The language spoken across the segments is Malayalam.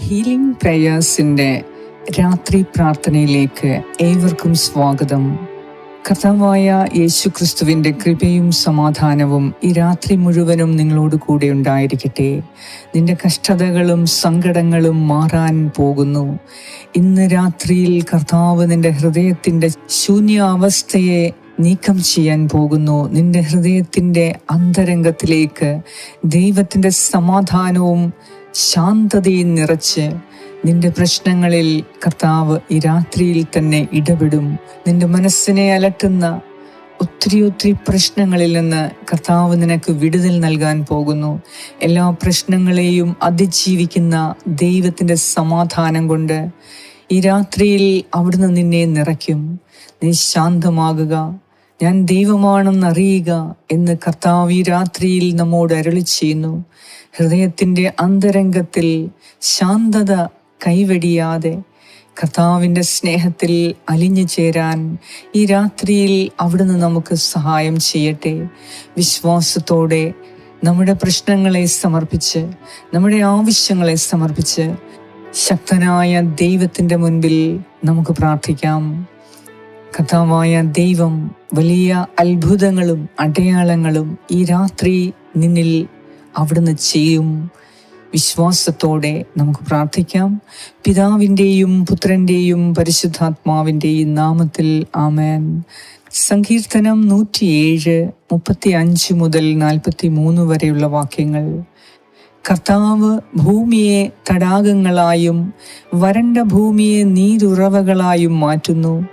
ഹീലിംഗ് പ്രേയേഴ്സിന്റെ രാത്രി പ്രാർത്ഥനയിലേക്ക് ഏവർക്കും സ്വാഗതം. കർത്താവായ യേശു ക്രിസ്തുവിന്റെ കൃപയും സമാധാനവും ഈ രാത്രി മുഴുവനും നിങ്ങളോട് കൂടെ ഉണ്ടായിരിക്കട്ടെ. നിന്റെ കഷ്ടതകളും സങ്കടങ്ങളും മാറാൻ പോകുന്നു. ഇന്ന് രാത്രിയിൽ കർത്താവ് നിന്റെ ഹൃദയത്തിന്റെ ശൂന്യാവസ്ഥയെ നീക്കം ചെയ്യാൻ പോകുന്നു. നിന്റെ ഹൃദയത്തിന്റെ അന്തരംഗത്തിലേക്ക് ദൈവത്തിന്റെ സമാധാനവും ശാന്തതയും നിറച്ച് നിന്റെ പ്രശ്നങ്ങളിൽ കർത്താവ് ഈ രാത്രിയിൽ തന്നെ ഇടപെടും. നിന്റെ മനസ്സിനെ അലട്ടുന്ന ഒത്തിരി ഒത്തിരി പ്രശ്നങ്ങളിൽ നിന്ന് കർത്താവ് നിനക്ക് വിടുതൽ നൽകാൻ പോകുന്നു. എല്ലാ പ്രശ്നങ്ങളെയും അതിജീവിക്കുന്ന ദൈവത്തിന്റെ സമാധാനം കൊണ്ട് ഈ രാത്രിയിൽ അവിടുന്ന് നിന്നെ നിറയ്ക്കും. നീ ശാന്തമാകുക. ഞാൻ ദൈവമാണെന്ന് അറിയുക എന്ന് കർത്താവ് ഈ രാത്രിയിൽ നമ്മോട് അരളി ചെയ്യുന്നു ഹൃദയത്തിന്റെ അന്തരംഗത്തിൽ ശാന്തത കൈവെടിയാതെ കർത്താവിന്റെ സ്നേഹത്തിൽ അലിഞ്ഞു ചേരാൻ ഈ രാത്രിയിൽ അവിടുന്ന് നമുക്ക് സഹായം ചെയ്യട്ടെ. വിശ്വാസത്തോടെ നമ്മുടെ പ്രശ്നങ്ങളെ സമർപ്പിച്ച് നമ്മുടെ ആവശ്യങ്ങളെ സമർപ്പിച്ച് ശക്തനായ ദൈവത്തിന്റെ മുൻപിൽ നമുക്ക് പ്രാർത്ഥിക്കാം. കഥാവായ ദൈവം വലിയ അത്ഭുതങ്ങളും അടയാളങ്ങളും ഈ രാത്രി നിന്നിൽ അവിടുന്ന് ചെയ്യും. വിശ്വാസത്തോടെ നമുക്ക് പ്രാർത്ഥിക്കാം. പിതാവിന്റെയും പുത്രന്റെയും പരിശുദ്ധാത്മാവിന്റെയും നാമത്തിൽ ആമേൻ. സങ്കീർത്തനം നൂറ്റിയേഴ് മുപ്പത്തി അഞ്ച് മുതൽ നാൽപ്പത്തി മൂന്ന് വരെയുള്ള വാക്യങ്ങൾ. കർത്താവ് ഭൂമിയെ തടാകങ്ങളായും വരണ്ട ഭൂമിയെ നീരുറവകളായും മാറ്റുന്നു.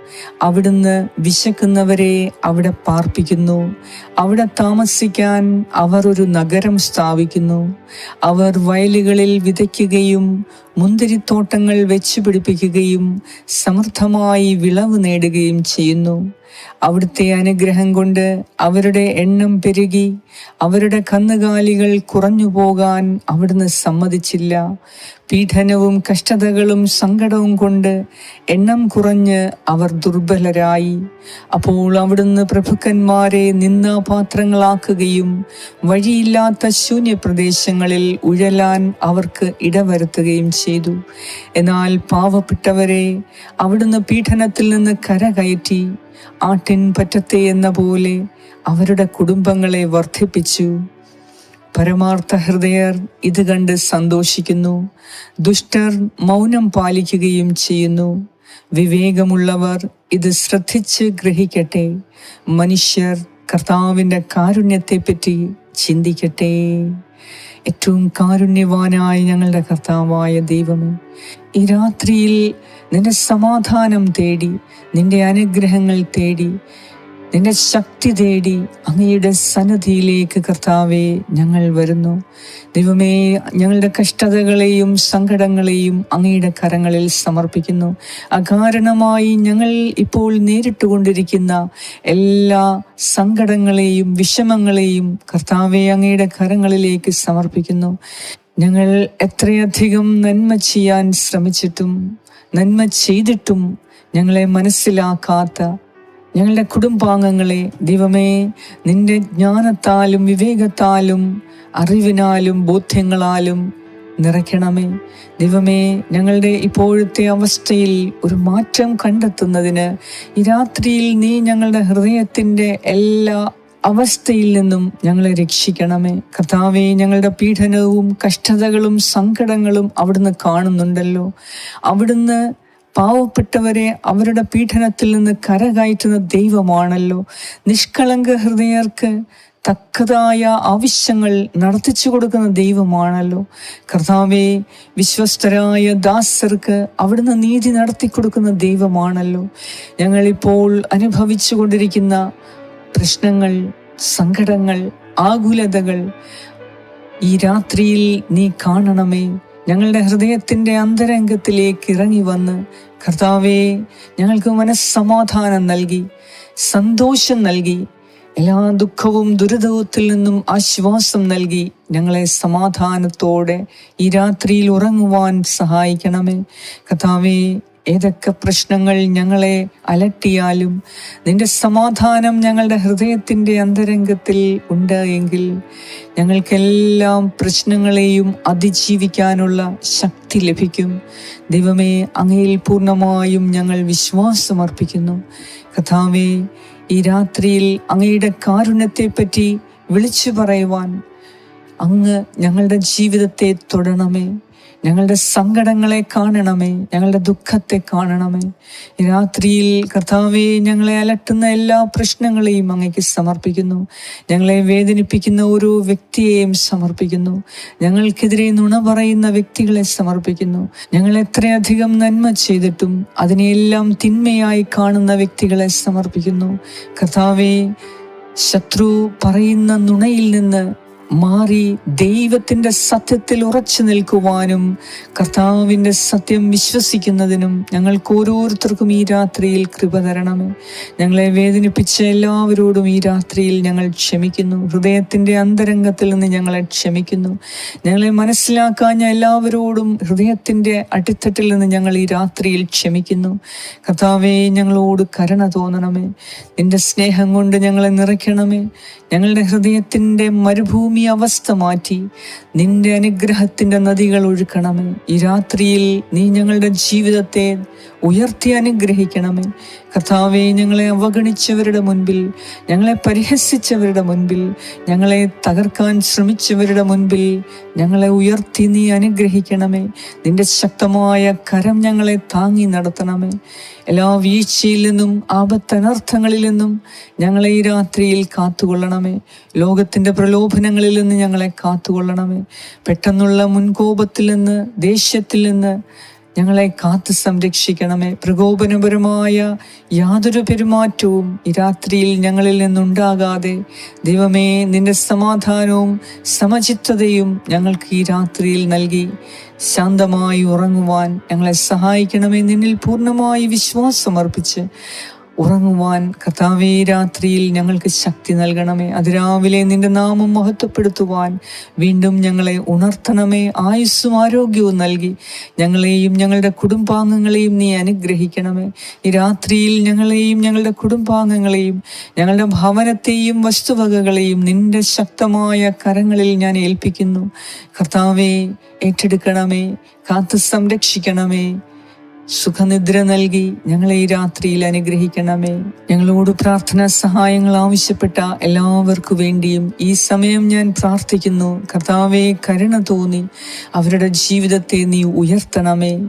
അവിടുന്ന് വിശക്കുന്നവരെ അവിടെ പാർപ്പിക്കുന്നു. അവിടെ താമസിക്കാൻ അവർ ഒരു നഗരം സ്ഥാപിക്കുന്നു. അവർ വയലുകളിൽ വിതയ്ക്കുകയും മുന്തിരിത്തോട്ടങ്ങൾ വെച്ചുപിടിപ്പിക്കുകയും സമൃദ്ധമായി വിളവ് നേടുകയും ചെയ്യുന്നു. അവിടുത്തെ അനുഗ്രഹം കൊണ്ട് അവരുടെ എണ്ണം പെരുകി അവരുടെ കന്നുകാലികൾ കുറഞ്ഞു പോകാൻ അവിടുന്ന് സമ്മതിച്ചില്ല. പീഡനവും കഷ്ടതകളും സങ്കടവും കൊണ്ട് എണ്ണം കുറഞ്ഞ് അവർ ദുർബലരായി. അപ്പോൾ അവിടുന്ന് പ്രഭുക്കന്മാരെ നിന്നാപാത്രങ്ങളാക്കുകയും വഴിയില്ലാത്ത ശൂന്യപ്രദേശങ്ങളിൽ ഉഴലാൻ അവർക്ക് ഇടവരുത്തുകയും ചെയ്തു. എന്നാൽ പാവപ്പെട്ടവരെ അവിടുന്ന് പീഡനത്തിൽ നിന്ന് കരകയറ്റി ആട്ടിൻ പറ്റത്തെ എന്ന പോലെ അവരുടെ കുടുംബങ്ങളെ വർദ്ധിപ്പിച്ചു. പരമാർത്ഥ ഹൃദയർ ഇത് കണ്ട് സന്തോഷിക്കുന്നു. ദുഷ്ടർ മൗനം പാലിക്കുകയും ചെയ്യുന്നു. വിവേകമുള്ളവർ ഇത് ശ്രദ്ധിച്ച് ഗ്രഹിക്കട്ടെ. മനുഷ്യർ കർത്താവിന്റെ കാരുണ്യത്തെപ്പറ്റി ചിന്തിക്കട്ടെ. ഏറ്റവും കാരുണ്യവാനായ ഞങ്ങളുടെ കർത്താവായ ദൈവമേ ഈ രാത്രിയിൽ നിന്റെ സമാധാനം തേടി നിന്റെ അനുഗ്രഹങ്ങൾ തേടി നിന്റെ ശക്തി തേടി അങ്ങയുടെ സന്നദ്ധിയിലേക്ക് കർത്താവെ ഞങ്ങൾ വരുന്നു. ദൈവമേ ഞങ്ങളുടെ കഷ്ടതകളെയും സങ്കടങ്ങളെയും അങ്ങയുടെ കരങ്ങളിൽ സമർപ്പിക്കുന്നു. അകാരണമായി ഞങ്ങൾ ഇപ്പോൾ നേരിട്ടുകൊണ്ടിരിക്കുന്ന എല്ലാ സങ്കടങ്ങളെയും വിഷമങ്ങളെയും കർത്താവെ അങ്ങയുടെ കരങ്ങളിലേക്ക് സമർപ്പിക്കുന്നു. ഞങ്ങൾ എത്രയധികം നന്മ ചെയ്യാൻ ശ്രമിച്ചിട്ടും നന്മ ചെയ്തിട്ടും ഞങ്ങളെ മനസ്സിലാക്കാത്ത ഞങ്ങളുടെ കുടുംബാംഗങ്ങളെ ദൈവമേ നിന്റെ ജ്ഞാനത്താലും വിവേകത്താലും അറിവിനാലും ബോധ്യങ്ങളാലും നിറയ്ക്കണമേ. ദൈവമേ ഞങ്ങളുടെ ഇപ്പോഴത്തെ അവസ്ഥയിൽ ഒരു മാറ്റം കണ്ടെത്തുന്നതിന് ഈ രാത്രിയിൽ നീ ഞങ്ങളുടെ ഹൃദയത്തിന്റെ എല്ലാ അവസ്ഥയിൽ നിന്നും ഞങ്ങളെ രക്ഷിക്കണമേ. കർത്താവെ ഞങ്ങളുടെ പീഡനവും കഷ്ടതകളും സങ്കടങ്ങളും അവിടുന്ന് കാണുന്നുണ്ടല്ലോ. അവിടുന്ന് പാവപ്പെട്ടവരെ അവരുടെ പീഡനത്തിൽ നിന്ന് കരകയറ്റുന്ന ദൈവമാണല്ലോ. നിഷ്കളങ്ക ഹൃദയർക്ക് തക്കതായ ആവശ്യങ്ങൾ നടത്തിച്ചു കൊടുക്കുന്ന ദൈവമാണല്ലോ. കർത്താവെ വിശ്വസ്തരായ ദാസർക്ക് അവിടുന്ന് നീതി നടത്തി കൊടുക്കുന്ന ദൈവമാണല്ലോ. ഞങ്ങളിപ്പോൾ അനുഭവിച്ചു കൊണ്ടിരിക്കുന്ന പ്രശ്നങ്ങൾ സങ്കടങ്ങൾ ആകുലതകൾ ഈ രാത്രിയിൽ നീ കാണണമേ. ഞങ്ങളുടെ ഹൃദയത്തിന്റെ അന്തരംഗത്തിലേക്ക് ഇറങ്ങി വന്ന് കർത്താവേ ഞങ്ങൾക്ക് മനസ്സമാധാനം നൽകി സന്തോഷം നൽകി എല്ലാ ദുഃഖവും ദുരിതത്തിൽ നിന്നും ആശ്വാസം നൽകി ഞങ്ങളെ സമാധാനത്തോടെ ഈ രാത്രിയിൽ ഉറങ്ങുവാൻ സഹായിക്കണമേ. കഥാവേ ഏതൊക്കെ പ്രശ്നങ്ങൾ ഞങ്ങളെ അലട്ടിയാലും നിന്റെ സമാധാനം ഞങ്ങളുടെ ഹൃദയത്തിന്റെ അന്തരംഗത്തിൽ ഉണ്ട് എങ്കിൽ ഞങ്ങൾക്കെല്ലാം പ്രശ്നങ്ങളെയും അതിജീവിക്കാനുള്ള ശക്തി ലഭിക്കും. ദൈവമേ അങ്ങയിൽ പൂർണമായും ഞങ്ങൾ വിശ്വാസമർപ്പിക്കുന്നു. കഥാവേ ഈ രാത്രിയിൽ അങ്ങയുടെ കാരുണ്യത്തെപ്പറ്റി വിളിച്ചു പറയുവാൻ അങ്ങ് ഞങ്ങളുടെ ജീവിതത്തെ തൊടണമേ. ഞങ്ങളുടെ സങ്കടങ്ങളെ കാണണമേ ഞങ്ങളുടെ ദുഃഖത്തെ കാണണമേ. ഈ രാത്രിയിൽ കർത്താവെ ഞങ്ങളെ അലട്ടുന്ന എല്ലാ പ്രശ്നങ്ങളെയും അങ്ങേക്ക് സമർപ്പിക്കുന്നു. ഞങ്ങളെ വേദനിപ്പിക്കുന്ന ഓരോ വ്യക്തിയെയും സമർപ്പിക്കുന്നു. ഞങ്ങൾക്കെതിരെ നുണ പറയുന്ന വ്യക്തികളെ സമർപ്പിക്കുന്നു. ഞങ്ങൾ എത്രയധികം നന്മ ചെയ്തിട്ടും അതിനെയെല്ലാം തിന്മയായി കാണുന്ന വ്യക്തികളെ സമർപ്പിക്കുന്നു. കർത്താവെ ശത്രു പറയുന്ന നുണയിൽ നിന്ന് മാറി ദൈവത്തിന്റെ സത്യത്തിൽ ഉറച്ചു നിൽക്കുവാനും കർത്താവിന്റെ സത്യം വിശ്വസിക്കുന്നതിനും ഞങ്ങൾക്ക് ഓരോരുത്തർക്കും ഈ രാത്രിയിൽ കൃപ തരണമേ. ഞങ്ങളെ വേദനിപ്പിച്ച എല്ലാവരോടും ഈ രാത്രിയിൽ ഞങ്ങൾ ക്ഷമിക്കുന്നു. ഹൃദയത്തിന്റെ അന്തരംഗത്തിൽ നിന്ന് ഞങ്ങളെ ക്ഷമിക്കുന്നു. ഞങ്ങളെ മനസ്സിലാക്കാഞ്ഞ എല്ലാവരോടും ഹൃദയത്തിന്റെ അടിത്തട്ടിൽ നിന്ന് ഞങ്ങൾ ഈ രാത്രിയിൽ ക്ഷമിക്കുന്നു. കർത്താവേ ഞങ്ങളോട് കരുണ തോന്നണമേ. നിന്റെ സ്നേഹം കൊണ്ട് ഞങ്ങളെ നിറയ്ക്കണമേ. ഞങ്ങളുടെ ഹൃദയത്തിന്റെ മരുഭൂമി അവസ്ഥ മാറ്റി നിന്റെ അനുഗ്രഹത്തിന്റെ നദികൾ ഒഴുക്കണമേ ഈ രാത്രിയിൽ നീ ഞങ്ങളുടെ ജീവിതത്തെ ഉയർത്തി അനുഗ്രഹിക്കണമേ. കർത്താവെ ഞങ്ങളെ അവഗണിച്ചവരുടെ മുൻപിൽ ഞങ്ങളെ പരിഹസിച്ചവരുടെ മുൻപിൽ ഞങ്ങളെ തകർക്കാൻ ശ്രമിച്ചവരുടെ മുൻപിൽ ഞങ്ങളെ ഉയർത്തി നീ അനുഗ്രഹിക്കണമേ. നിന്റെ ശക്തമായ കരം ഞങ്ങളെ താങ്ങി നടത്തണമേ. എല്ലാ വീഴ്ചയിൽ നിന്നും ആപത്തനർത്ഥങ്ങളിൽ നിന്നും ഞങ്ങളെ ഈ രാത്രിയിൽ കാത്തുകൊള്ളണമേ. ലോകത്തിന്റെ പ്രലോഭനങ്ങളിൽ നിന്ന് ഞങ്ങളെ കാത്തുകൊള്ളണമേ. പെട്ടെന്നുള്ള മുൻകോപത്തിൽ നിന്ന് ദേഷ്യത്തിൽ നിന്ന് ഞങ്ങളെ കാത്തു സംരക്ഷിക്കണമേ. പ്രകോപനപരമായ യാതൊരു പെരുമാറ്റവും ഈ രാത്രിയിൽ ഞങ്ങളിൽ നിന്നുണ്ടാകാതെ. ദൈവമേ നിന്റെ സമാധാനവും സമചിത്തതയും ഞങ്ങൾക്ക് ഈ രാത്രിയിൽ നൽകി. ശാന്തമായി ഉറങ്ങുവാൻ ഞങ്ങളെ സഹായിക്കണമേ. നിന്നിൽ പൂർണമായി വിശ്വാസമർപ്പിച്ച് ഉറങ്ങുവാൻ കർത്താവേ രാത്രിയിൽ ഞങ്ങൾക്ക് ശക്തി നൽകണമേ. അതിരാവിലെ നിന്റെ നാമം മഹത്വപ്പെടുത്തുവാൻ വീണ്ടും ഞങ്ങളെ ഉണർത്തണമേ. ആയുസ്സും ആരോഗ്യവും നൽകി ഞങ്ങളെയും ഞങ്ങളുടെ കുടുംബാംഗങ്ങളെയും നീ അനുഗ്രഹിക്കണമേ. ഈ രാത്രിയിൽ ഞങ്ങളെയും ഞങ്ങളുടെ കുടുംബാംഗങ്ങളെയും ഞങ്ങളുടെ ഭവനത്തെയും വസ്തുവകകളെയും നിന്റെ ശക്തമായ കരങ്ങളിൽ ഞാൻ ഏൽപ്പിക്കുന്നു. കർത്താവേ ഏറ്റെടുക്കണമേ. കാത്തു സംരക്ഷിക്കണമേ. സുഖനിദ്ര നൽകി ഞങ്ങളെ ഈ രാത്രിയിൽ അനുഗ്രഹിക്കണമേ. ഞങ്ങളോട് പ്രാർത്ഥനാ സഹായങ്ങൾ ആവശ്യപ്പെട്ട എല്ലാവർക്കു വേണ്ടിയും ഈ സമയം ഞാൻ പ്രാർത്ഥിക്കുന്നു. കർത്താവെ കരുണ തോന്നി. അവരുടെ ജീവിതത്തെ നീ ഉയർത്തണമേ.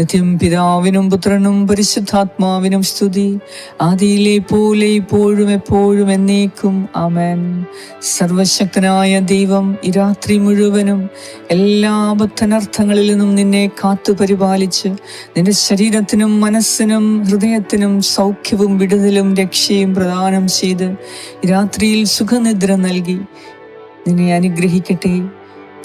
നിത്യം പിതാവിനും പുത്രനും പരിശുദ്ധാത്മാവിനും സ്തുതി. ആദിയിലെ പോലെ ഇപ്പോഴും എപ്പോഴും എന്നേക്കും. അമൻ സർവശക്തനായ ദൈവം ഈ രാത്രി മുഴുവനും എല്ലാ അബദ്ധനർത്ഥങ്ങളിൽ നിന്നും നിന്നെ കാത്തു പരിപാലിച്ച് നിന്റെ ശരീരത്തിനും മനസ്സിനും ഹൃദയത്തിനും സൗഖ്യവും വിടുതലും രക്ഷയും പ്രദാനം ചെയ്ത് രാത്രിയിൽ സുഖനിദ്ര നൽകി നിന്നെ അനുഗ്രഹിക്കട്ടെ.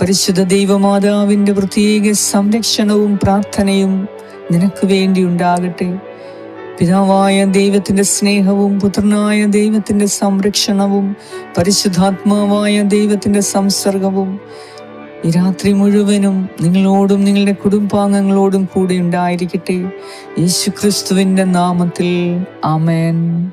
പരിശുദ്ധ ദൈവമാതാവിന്റെ പ്രത്യേക സംരക്ഷണവും പ്രാർത്ഥനയും നിനക്ക് വേണ്ടി ഉണ്ടാകട്ടെ. പിതാവായ ദൈവത്തിന്റെ സ്നേഹവും പുത്രനായ ദൈവത്തിന്റെ സംരക്ഷണവും പരിശുദ്ധാത്മാവായ ദൈവത്തിന്റെ സംസർഗവും ഈ രാത്രി മുഴുവനും നിങ്ങളോടും നിങ്ങളുടെ കുടുംബാംഗങ്ങളോടും കൂടെ ഉണ്ടായിരിക്കട്ടെ. യേശു ക്രിസ്തുവിന്റെ നാമത്തിൽ. ആമേൻ.